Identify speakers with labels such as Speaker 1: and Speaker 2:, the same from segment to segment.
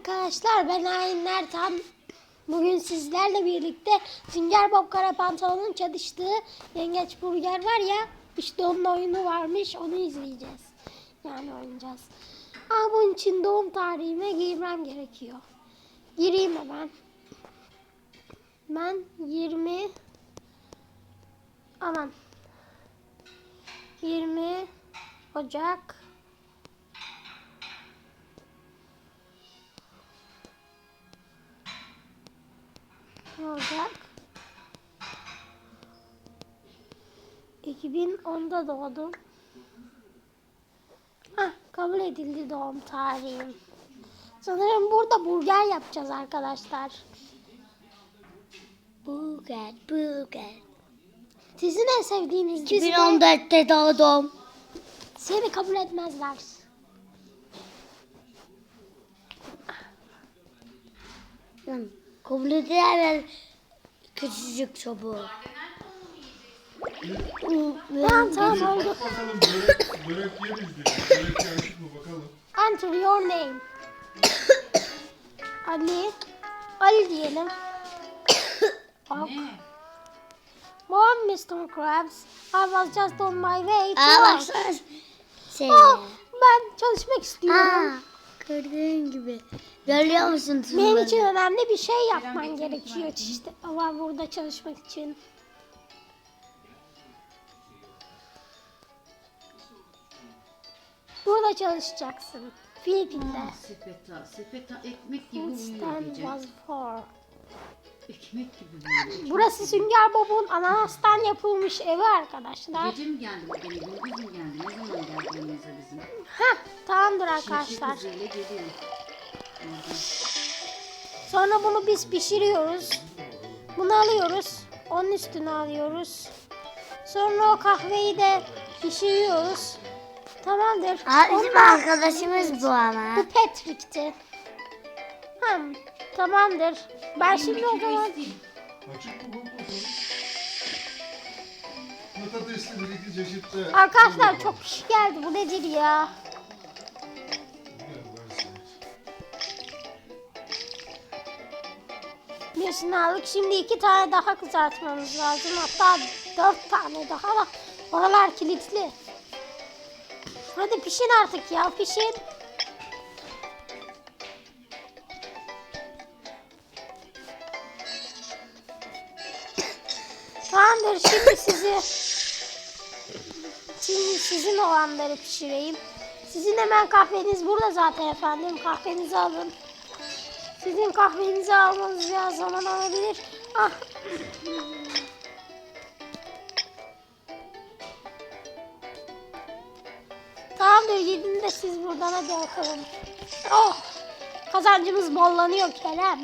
Speaker 1: arkadaşlar ben Ayin Ertan. Bugün sizlerle birlikte Sünger Bob Kara Pantolon'un çalıştığı Yengeç Burger var ya işte onun oyunu varmış onu izleyeceğiz. Yani oynayacağız. Ama bunun için doğum tarihime girmem gerekiyor. Gireyim hemen. Ben 20 aman 20 Ocak 2010'da doğdum. Hah, kabul edildi doğum tarihim. Sanırım burada burger yapacağız arkadaşlar. Burger, burger. Sizin en sevdiğiniz dizi ne?
Speaker 2: 2014'te doğdum.
Speaker 1: Seni kabul etmezler.
Speaker 2: Kabul ederler küçücük çubuğu.
Speaker 1: Tamam tamam oldu.
Speaker 3: Bakalım börek, börek yeriz diye. Börek yerdik mi bakalım.
Speaker 1: Enter your name. Ali. Ali diyelim. Bak. Mom, Mr. Krabs. I was just on my way to
Speaker 2: Aa
Speaker 1: work.
Speaker 2: baksana. Şey.
Speaker 1: Oh, ben çalışmak istiyorum.
Speaker 2: Aa, gördüğün gibi. Görüyor musun
Speaker 1: Benim için önemli bir şey yapman gerekiyor işte. Ama burada çalışmak için. Burada çalışacaksın. Filipin'de.
Speaker 4: Sepeta, sepeta ekmek gibi uyuyor gece.
Speaker 1: was for.
Speaker 4: Ekmek gibi uyuyor.
Speaker 1: Burası Sünger Bob'un ananastan yapılmış evi arkadaşlar.
Speaker 4: Gece mi geldi bu gene? Gündüz mü geldi? Ne zaman geldi yanımıza bizim?
Speaker 1: Heh, tamamdır
Speaker 4: Arkadaşlar.
Speaker 1: arkadaşlar.
Speaker 4: kızıyla geliyor.
Speaker 1: Sonra bunu biz pişiriyoruz. Bunu alıyoruz. Onun üstüne alıyoruz. Sonra o kahveyi de pişiriyoruz. Tamamdır.
Speaker 2: Aa, bizim
Speaker 1: Ondan-
Speaker 2: arkadaşımız bu ama.
Speaker 1: Bu Patrick'ti. Hmm, tamamdır. Ben şimdi o zaman
Speaker 3: Açık mı bu bakalım. Patatesli bir iki çeşit de.
Speaker 1: Arkadaşlar çok kişi geldi. Bu nedir ya? Birisini aldık. Şimdi iki tane daha kızartmamız lazım. Hatta dört tane daha da. Oralar kilitli. Hadi pişin artık ya pişin. Tamamdır şimdi sizi Şimdi sizin olanları pişireyim. Sizin hemen kahveniz burada zaten efendim. Kahvenizi alın. Sizin kahvenizi almanız biraz zaman alabilir. Ah. Tamamdır gidin de siz buradan hadi bakalım. Oh. Kazancımız bollanıyor Kerem.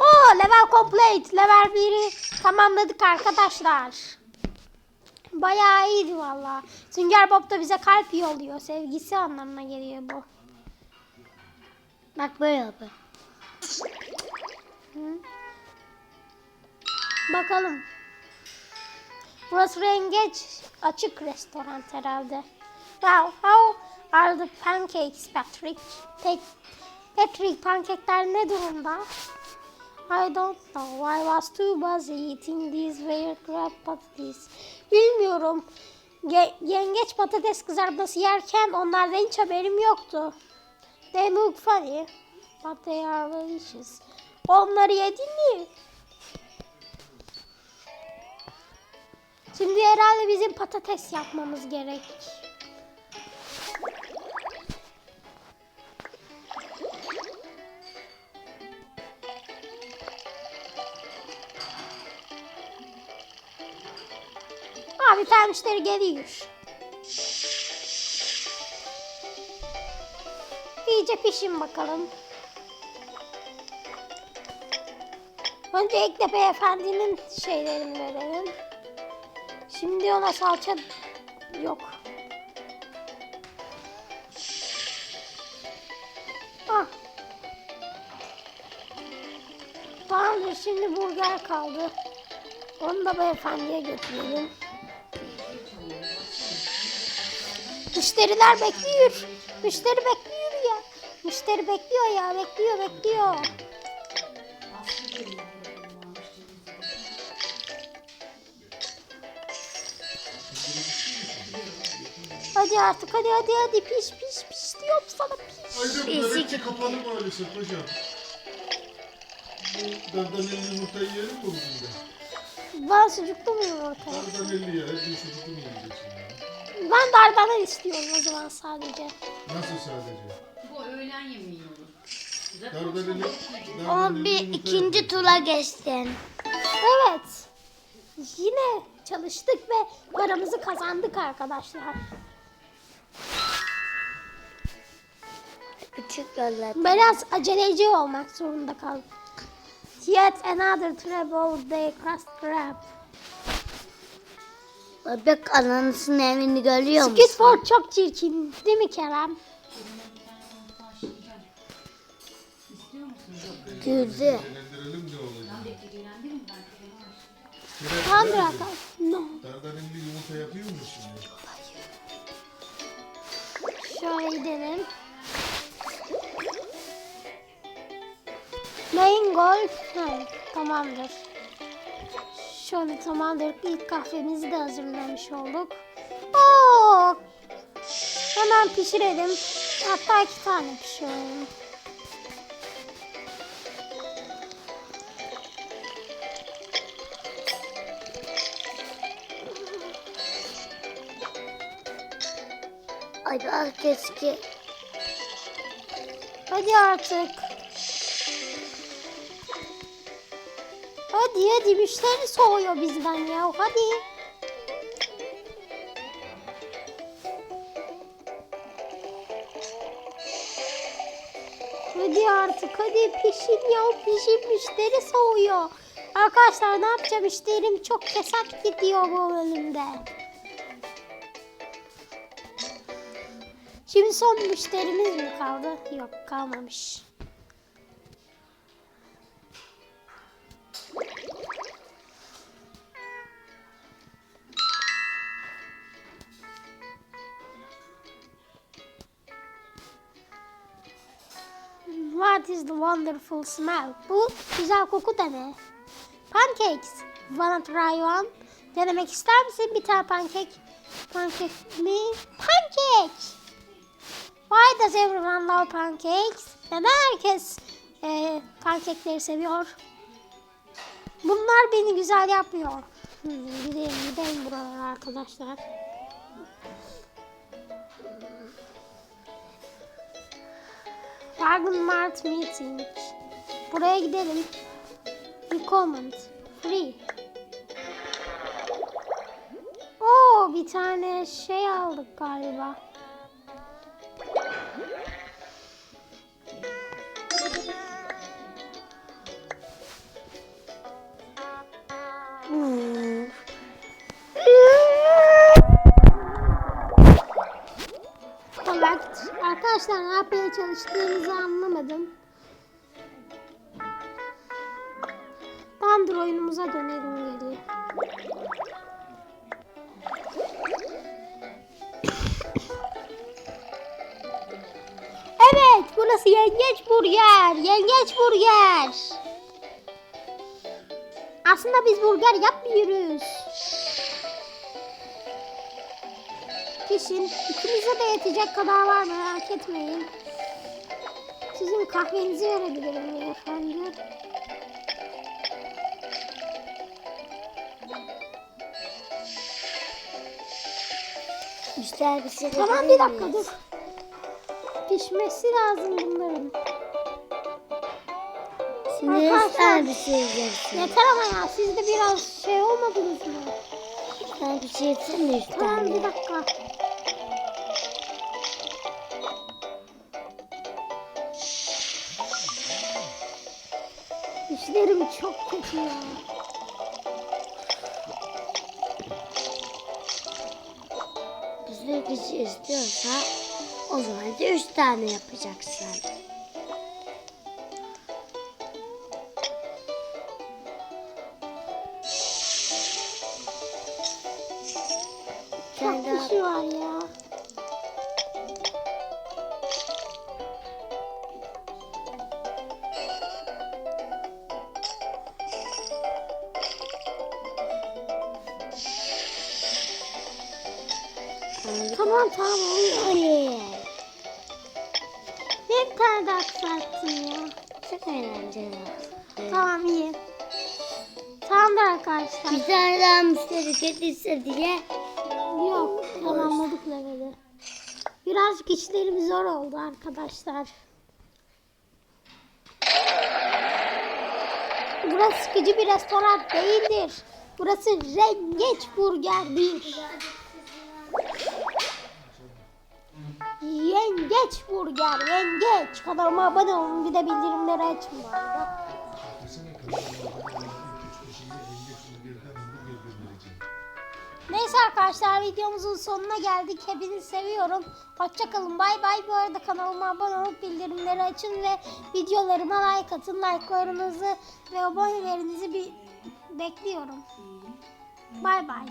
Speaker 1: Oh level complete. Level 1'i tamamladık arkadaşlar. Bayağı iyiydi valla. Sünger Bob da bize kalp yolluyor. Sevgisi anlamına geliyor bu.
Speaker 2: Bak böyle yapıyor.
Speaker 1: Bakalım. Burası rengeç açık restoran herhalde. Wow, how are the pancakes Patrick? Tek, Patrick pankekler ne durumda? I don't know. I was too busy eating these weird crab patates. Bilmiyorum. Ye- yengeç patates kızartması yerken onlardan hiç haberim yoktu. They look funny, but they are delicious. Onları yedin mi? Şimdi herhalde bizim patates yapmamız gerek. Abi tane geliyor. İyice pişin bakalım. Öncelikle beyefendinin şeylerini verelim. Şimdi ona salça yok. Ah. Tamamdır şimdi burger kaldı. Onu da beyefendiye götürelim. Müşteriler bekliyor. Müşteri bekliyor ya. Müşteri bekliyor ya bekliyor bekliyor. Hadi artık hadi hadi hadi piş piş piş diyorum sana piş.
Speaker 3: Ayrıca börekçi kapalı maalesef hocam. Bu dardanelli yumurtayı yiyelim mi bugün de?
Speaker 1: Ben sucuklu mu yumurta?
Speaker 3: Dardanelli ya. Hep bir sucuklu mu yiyeceksin ya?
Speaker 1: Ben dardanel istiyorum o zaman sadece.
Speaker 3: Nasıl sadece?
Speaker 4: Bu öğlen yemeği olur.
Speaker 3: Dardanelli,
Speaker 2: O bir
Speaker 3: yumurta
Speaker 2: ikinci tura geçtin.
Speaker 1: Evet. Yine çalıştık ve paramızı kazandık arkadaşlar.
Speaker 2: Küçük göller.
Speaker 1: Biraz aceleci olmak zorunda kaldım. Yet another trouble day crust crab.
Speaker 2: Bebek anasının evini görüyor musun?
Speaker 1: Skidford çok çirkin değil mi Kerem?
Speaker 2: Güldü.
Speaker 1: Tamam bırakalım. No.
Speaker 3: Dardanelli yumurta yapıyor musun şimdi?
Speaker 1: Şöyle gidelim. Main golf. Tamamdır. Şöyle tamamdır. İlk kahvemizi de hazırlamış olduk. Oo! Hemen pişirelim. Hatta iki tane pişirelim.
Speaker 2: Ay ah keşke.
Speaker 1: Hadi artık. Hadi hadi müşteri soğuyor bizden ya. Hadi. Hadi artık hadi pişin ya pişin müşteri soğuyor. Arkadaşlar ne yapacağım müşterim çok kesat gidiyor bu bölümde. Şimdi son müşterimiz mi kaldı? Yok kalmamış. What is the wonderful smell? Bu güzel koku da ne? Pancakes. Wanna try one? Denemek ister misin bir tane pankek? Pankek mi? Pancake. Why does everyone love pancakes? Neden herkes e, pankekleri seviyor? Bunlar beni güzel yapmıyor. Hmm, gidelim gidelim buralara arkadaşlar. Wagon Mart Meeting. Buraya gidelim. Recommend. Free. Oo bir tane şey aldık galiba. Yapmaya çalıştığımızı anlamadım. Tamamdır oyunumuza dönelim geriye. Evet burası yengeç burger. Yengeç burger. Aslında biz burger yapmıyoruz. Pişin. İkimize de yetecek kadar var merak etmeyin. Sizin kahvenizi verebilirim beyefendi.
Speaker 2: Güzel bir şey
Speaker 1: Tamam bir dakika dur. Pişmesi lazım bunların.
Speaker 2: Şimdi sen bir şey yiyeceksin.
Speaker 1: Yeter ama ya siz de biraz şey olmadınız mı?
Speaker 2: Sen bir şey yesene üç
Speaker 1: Tamam bir dakika. Dişlerim çok kötü ya.
Speaker 2: Güzel şey istiyorsa o zaman da üç tane yapacaksın.
Speaker 1: Çok kişi var ya. Tamam tamam oluyor.
Speaker 2: Oley.
Speaker 1: Bir tane daha kısalttın ya.
Speaker 2: Çok eğlenceli.
Speaker 1: Tamam iyi. Tamamdır arkadaşlar.
Speaker 2: Bir tane daha müşteri getirse diye.
Speaker 1: Yok tamamladık leveli. Birazcık işlerim zor oldu arkadaşlar. Burası sıkıcı bir restoran değildir. Burası Rengeç Burger'dir. Yengeç Burger, yengeç. Kanalıma abone olun bir de bildirimleri açın bu arada. Neyse arkadaşlar videomuzun sonuna geldik. Hepinizi seviyorum. Hoşçakalın. Bay bay. Bu arada kanalıma abone olup bildirimleri açın ve videolarıma like atın. Like'larınızı ve abonelerinizi bir bekliyorum. Bay bay.